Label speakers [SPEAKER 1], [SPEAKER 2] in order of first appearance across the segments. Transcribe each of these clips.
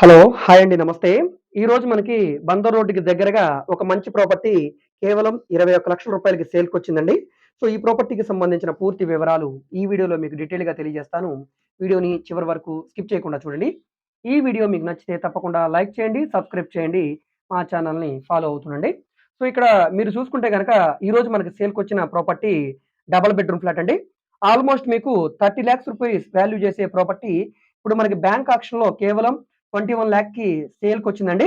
[SPEAKER 1] Hello hi అండి నమస్తే. ఈ రోజు మనకి బందర్ రోడ్డుకి దగ్గరగా ఒక మంచి ప్రాపర్టీ కేవలం ఇరవై ఒక్క లక్షల రూపాయలకి సేల్కి వచ్చిందండి. సో ఈ ప్రాపర్టీకి సంబంధించిన పూర్తి వివరాలు ఈ వీడియోలో మీకు డీటెయిల్గా తెలియజేస్తాను. వీడియోని చివరి వరకు స్కిప్ చేయకుండా చూడండి. ఈ వీడియో మీకు నచ్చితే తప్పకుండా లైక్ చేయండి సబ్స్క్రైబ్ చేయండి. మా ఛానల్ని ఫాలో అవుతుండండి. సో ఇక్కడ మీరు చూసుకుంటే కనుక ఈరోజు మనకి సేల్కి వచ్చిన ప్రాపర్టీ డబల్ బెడ్రూమ్ ఫ్లాట్ అండి. ఆల్మోస్ట్ మీకు థర్టీ ల్యాక్స్ రూపీస్ వాల్యూ చేసే ప్రాపర్టీ ఇప్పుడు మనకి బ్యాంక్ ఆక్షన్లో కేవలం ట్వంటీ వన్ ల్యాక్కి సేల్కి వచ్చిందండి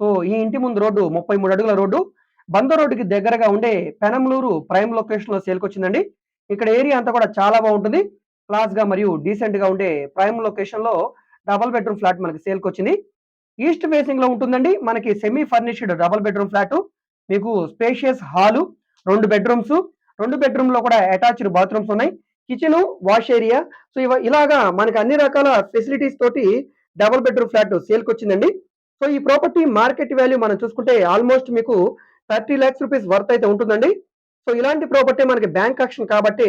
[SPEAKER 1] సో ఈ ఇంటి ముందు రోడ్డు ముప్పై మూడు అడుగుల రోడ్డు బంద రోడ్డుకి దగ్గరగా ఉండే పెనంలూరు ప్రైమ్ లొకేషన్లో సేల్కి వచ్చిందండి ఇక్కడ ఏరియా అంతా కూడా చాలా బాగుంటుంది. క్లాస్గా మరియు డీసెంట్గా ఉండే ప్రైమ్ లొకేషన్లో డబల్ బెడ్రూమ్ ఫ్లాట్ మనకి సేల్కి వచ్చింది ఈస్ట్ ఫేసింగ్లో ఉంటుందండి. మనకి semi furnished double bedroom flat. మీకు స్పేషియస్ హాలు రెండు బెడ్రూమ్స్ రెండు బెడ్రూమ్లో కూడా అటాచ్డ్ బాత్రూమ్స్ ఉన్నాయి. Kitchen wash area. సో ఇవ ఇలాగా మనకి అన్ని రకాల ఫెసిలిటీస్ తోటి డబుల్ బెడ్రూమ్ ఫ్లాట్ సేల్కి వచ్చిందండి సో ఈ ప్రాపర్టీ మార్కెట్ వాల్యూ మనం చూసుకుంటే ఆల్మోస్ట్ మీకు థర్టీ ల్యాక్స్ రూపీస్ వర్త్ అయితే ఉంటుందండి. సో ఇలాంటి ప్రాపర్టీ మనకి బ్యాంక్ ఆక్షన్ కాబట్టి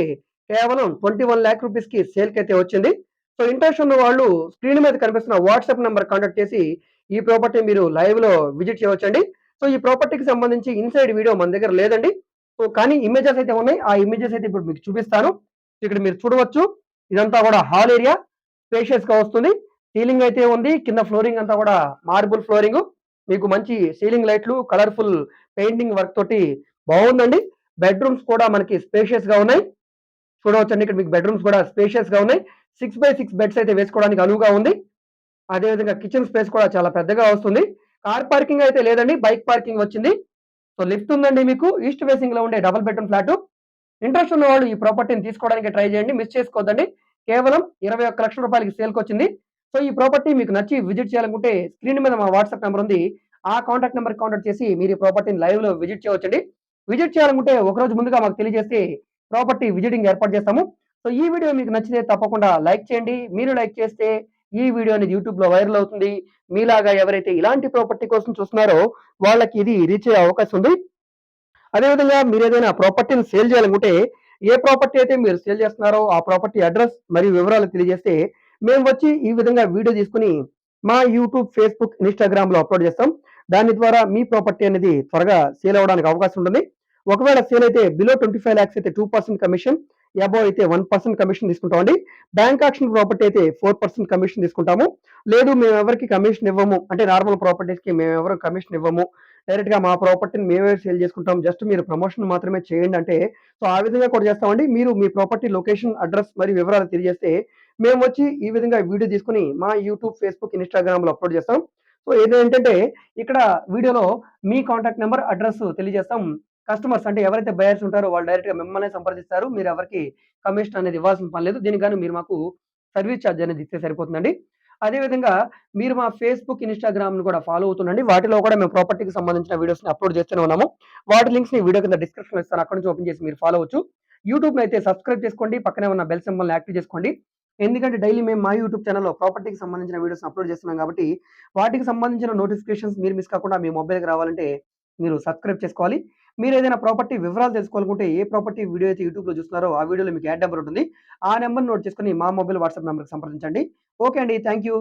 [SPEAKER 1] కేవలం ట్వంటీ వన్ ల్యాక్ రూపీస్కి సేల్ అయితే వచ్చింది. సో ఇంట్రెస్ట్ ఉన్న వాళ్ళు స్క్రీన్ మీద కనిపిస్తున్న వాట్సాప్ నెంబర్ కాంటాక్ట్ చేసి ఈ ప్రాపర్టీ మీరు లైవ్లో విజిట్ చేయవచ్చండి. సో ఈ ప్రాపర్టీకి సంబంధించి ఇన్సైడ్ వీడియో మన దగ్గర లేదండి. సో కానీ ఇమేజెస్ అయితే ఉన్నాయి. ఆ ఇమేజెస్ అయితే ఇప్పుడు మీకు చూపిస్తాను. ఇక్కడ మీరు చూడవచ్చు. ఇదంతా కూడా హాల్ ఏరియా. స్పేషియస్గా వస్తుంది. సీలింగ్ అయితే ఉంది కింద ఫ్లోరింగ్ అంతా కూడా మార్బుల్ ఫ్లోరింగ్. మీకు మంచి సీలింగ్ లైట్లు కలర్ఫుల్ పెయింటింగ్ వర్క్ తోటి బాగుందండి. బెడ్రూమ్స్ కూడా మనకి స్పేషియస్గా ఉన్నాయి. చూడవచ్చండి ఇక్కడ మీకు బెడ్రూమ్స్ కూడా స్పేషియస్గా ఉన్నాయి. సిక్స్ బై సిక్స్ బెడ్స్ అయితే వేసుకోవడానికి అనువుగా ఉంది. అదేవిధంగా కిచెన్ స్పేస్ కూడా చాలా పెద్దగా వస్తుంది. కార్ పార్కింగ్ అయితే లేదండి బైక్ పార్కింగ్ వచ్చింది. సో లిఫ్ట్ ఉందండి మీకు. ఈస్ట్ ఫేసింగ్లో ఉండే డబుల్ బెడ్రూమ్ ఫ్లాట్ ఇంట్రెస్ట్ ఉన్న వాళ్ళు ఈ ప్రాపర్టీని తీసుకోవడానికి ట్రై చేయండి. మిస్ చేసుకోవద్దండి. కేవలం ఇరవై ఒక్క లక్షల రూపాయలకి సేల్కి వచ్చింది. సో ఈ ప్రాపర్టీ మీకు నచ్చి విజిట్ చేయాలనుకుంటే స్క్రీన్ మీద మా వాట్సాప్ నెంబర్ ఉంది. ఆ కాంటాక్ట్ నెంబర్ కాంటాక్ట్ చేసి మీరు ఈ ప్రాపర్టీని లైవ్లో విజిట్ చేయవచ్చండి. విజిట్ చేయాలనుకుంటే ఒక రోజు ముందుగా మాకు తెలియజేస్తే ప్రాపర్టీ విజిటింగ్ ఏర్పాటు చేస్తాము. సో ఈ వీడియో మీకు నచ్చితే తప్పకుండా లైక్ చేయండి. మీరు లైక్ చేస్తే ఈ వీడియో అనేది యూట్యూబ్లో వైరల్ అవుతుంది. మీలాగా ఎవరైతే ఇలాంటి ప్రాపర్టీ కోసం చూస్తున్నారో వాళ్ళకి ఇది రీచ్ అయ్యే అవకాశం ఉంది. అదేవిధంగా మీరు ఏదైనా ప్రాపర్టీని సేల్ చేయాలనుకుంటే ఏ ప్రాపర్టీ అయితే మీరు సేల్ చేస్తున్నారో ఆ ప్రాపర్టీ అడ్రస్ మరియు వివరాలు తెలియజేస్తే మేము వచ్చి ఈ విధంగా వీడియో తీసుకుని మా యూట్యూబ్ ఫేస్బుక్ ఇన్స్టాగ్రామ్లో అప్లోడ్ చేస్తాం. దాని ద్వారా మీ ప్రాపర్టీ అనేది త్వరగా సేల్ అవ్వడానికి అవకాశం ఉంటుంది. ఒకవేళ సేల్ అయితే బిలో ట్వంటీ ఫైవ్ ల్యాక్స్ అయితే టూ పర్సెంట్ కమిషన్ అబౌవ్ అయితే వన్ పర్సెంట్ కమిషన్ తీసుకుంటామండి బ్యాంక్ ఆక్షన్ ప్రాపర్టీ అయితే ఫోర్ పర్సెంట్ కమిషన్ తీసుకుంటాము. లేదు మేము ఎవరికి కమిషన్ ఇవ్వము. అంటే నార్మల్ ప్రాపర్టీస్కి మేము ఎవరు కమిషన్ ఇవ్వము. డైరెక్ట్గా మా ప్రాపర్టీని మేమే సేల్ చేసుకుంటాం. జస్ట్ మీరు ప్రమోషన్ మాత్రమే చేయండి అంటే సో ఆ విధంగా కూడా చేస్తామండి. మీరు మీ ప్రాపర్టీ లొకేషన్ అడ్రస్ మరియు వివరాలు తెలియజేస్తే మేము వచ్చి ఈ విధంగా వీడియో తీసుకుని మా యూట్యూబ్ ఫేస్బుక్ ఇన్స్టాగ్రామ్లో అప్లోడ్ చేస్తాం. సో ఏంటంటే ఇక్కడ వీడియోలో మీ కాంటాక్ట్ నెంబర్ అడ్రస్ తెలియజేస్తాం. కస్టమర్స్ అంటే ఎవరైతే బయర్స్ ఉంటారో వాళ్ళు డైరెక్ట్గా మిమ్మల్ని సంప్రదిస్తారు. మీరు ఎవరికి కమిషన్ అనేది ఇవ్వాల్సిన పని లేదు. దీనికి మీరు మాకు సర్వీస్ ఛార్జ్ అనేది ఇస్తే సరిపోతుందండి. అదేవిధంగా మీరు మా ఫేస్బుక్ ఇన్స్టాగ్రామ్ను కూడా ఫాలో అవుతుండండి. వాటిలో కూడా మేము ప్రాపర్టీకి సంబంధించిన వీడియోస్ని అప్లోడ్ చేస్తూనే ఉన్నాము. వాటి లింక్స్ని వీడియో కింద డిస్క్రిప్షన్ ఇస్తాను. అక్కడ నుంచి ఓపెన్ చేసి మీరు ఫాలో అవచ్చు యూట్యూబ్ అయితే సబ్స్క్రైబ్ చేసుకోండి. పక్కనే ఉన్న బెల్ సింబల్ని యాక్టివ్ చేసుకోండి. ఎందుకంటే డైలీ మేము మా యూట్యూబ్ ఛానల్లో ప్రాపర్టీకి సంబంధించిన వీడియోస్ అప్లోడ్ చేస్తున్నాం కాబట్టి వాటికి సంబంధించిన నోటిఫికేషన్స్ మీరు మిస్ కాకుండా మీ మొబైల్కి రావాలంటే మీరు సబ్స్క్రైబ్ చేసుకోవాలి. మీరు ఏదైనా ప్రాపర్టీ వివరాలు తెలుసుకోవాలనుకుంటే ఏ ప్రాపర్టీ వీడియో అయితే యూట్యూబ్లో చూస్తున్నారో ఆ వీడియోలో మీకు యాడ్ నెంబర్ ఉంటుంది. ఆ నెంబర్ నోట్ చేసుకుని మా మొబైల్ వాట్సాప్ నెంబర్కి సంప్రదించండి. ఓకే అండి. Thank you.